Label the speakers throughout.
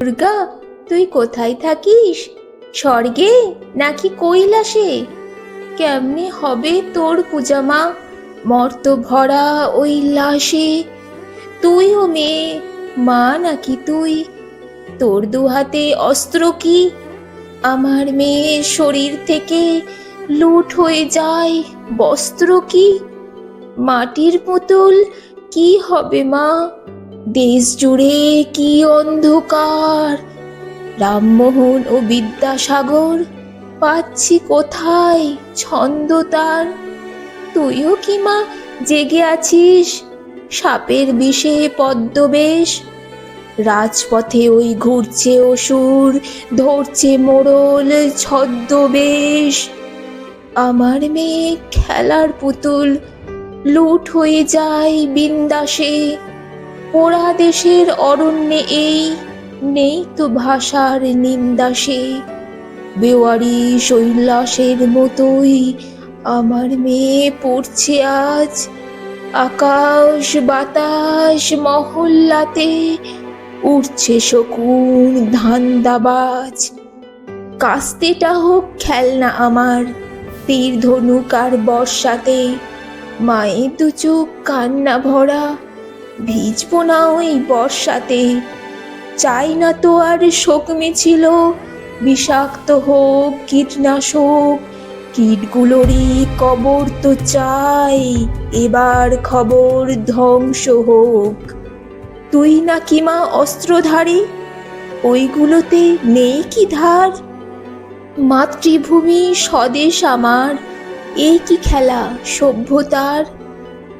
Speaker 1: দুর্গা, তুই কোথায় থাকিস? স্বর্গে নাকি কৈলাসে? কেমনে হবে তোর পূজা মা? মর্ত ভরা ওই লাশে। তুইও মেয়ে, মা নাকি তুই? তোর দু হাতে অস্ত্র কি? আমার মেয়ের শরীর থেকে লুট হয়ে যায় বস্ত্র কি? মাটির পুতুল কি হবে মা? দেশ জুড়ে কি অন্ধকার? রামমোহন ও বিদ্যাসাগর, পাচ্ছি কোথায় ছন্দ তার? তুইও কি মা জেগে আছিস সাপের বিষে পদ্মবেশ? রাজপথে ওই ঘুরছে অসুর, ধরছে মোড়ল ছদ্মবেশ। আমার মেয়ে খেলার পুতুল, লুট হয়ে যায় বিন্দাসে। পোড়া দেশের অরণ্যে এই নেই তো ভাষার নিন্দাসে বেওয়ারি শৈলাসের মতোই আমার মেয়ে পড়ছে আজ। আকাশ, বাতাস, মহল্লাতে উঠছে শকুন ধান্দাবাজ। কাস্তেটা হোক খেলনা আমার, তীর ধনুক আর বর্ষাতে। মায়ের দু চোখ কান্না ভরা ভিজবো না ওই বর্ষাতে। চাই না তো আর শোক মিছিল, বিষাক্ত হোক, কীটনাশক। কীটগুলোরই কবর তো চাই, এবার খবর ধ্বংস হোক। তুই না কি মা অস্ত্রধারী? ওইগুলোতে নেই কি ধার? মাতৃভূমি স্বদেশ আমার এই কি খেলা সভ্যতার?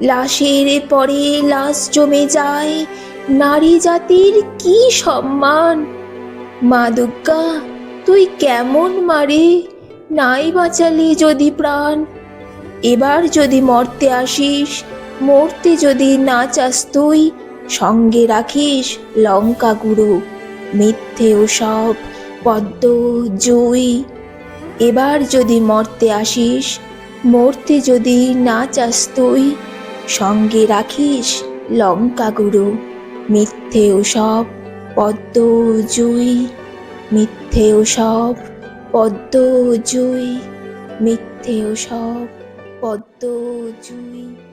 Speaker 1: লাশের পরে লাশ জমে যায়। নারী জাতির কি সম্মান? মা দুর্গা, তুই কেমন মারে? নাই বাঁচালি যদি প্রাণ। এবার যদি মরতে আসিস, মরতে যদি না চাস তুই, সঙ্গে রাখিস লঙ্কা গুঁড়ো, মিথ্যে ও সব পদ্ম, জুই। এবার যদি মরতে আসিস, মরতে যদি না চাস তুই সঙ্গে রাখিস লঙ্কা গুঁড়ো, মিথ্যে ও সব পদ্ম জুই, মিথ্যে ও সব পদ্ম জুই, মিথ্যে সব পদ্ম জুই।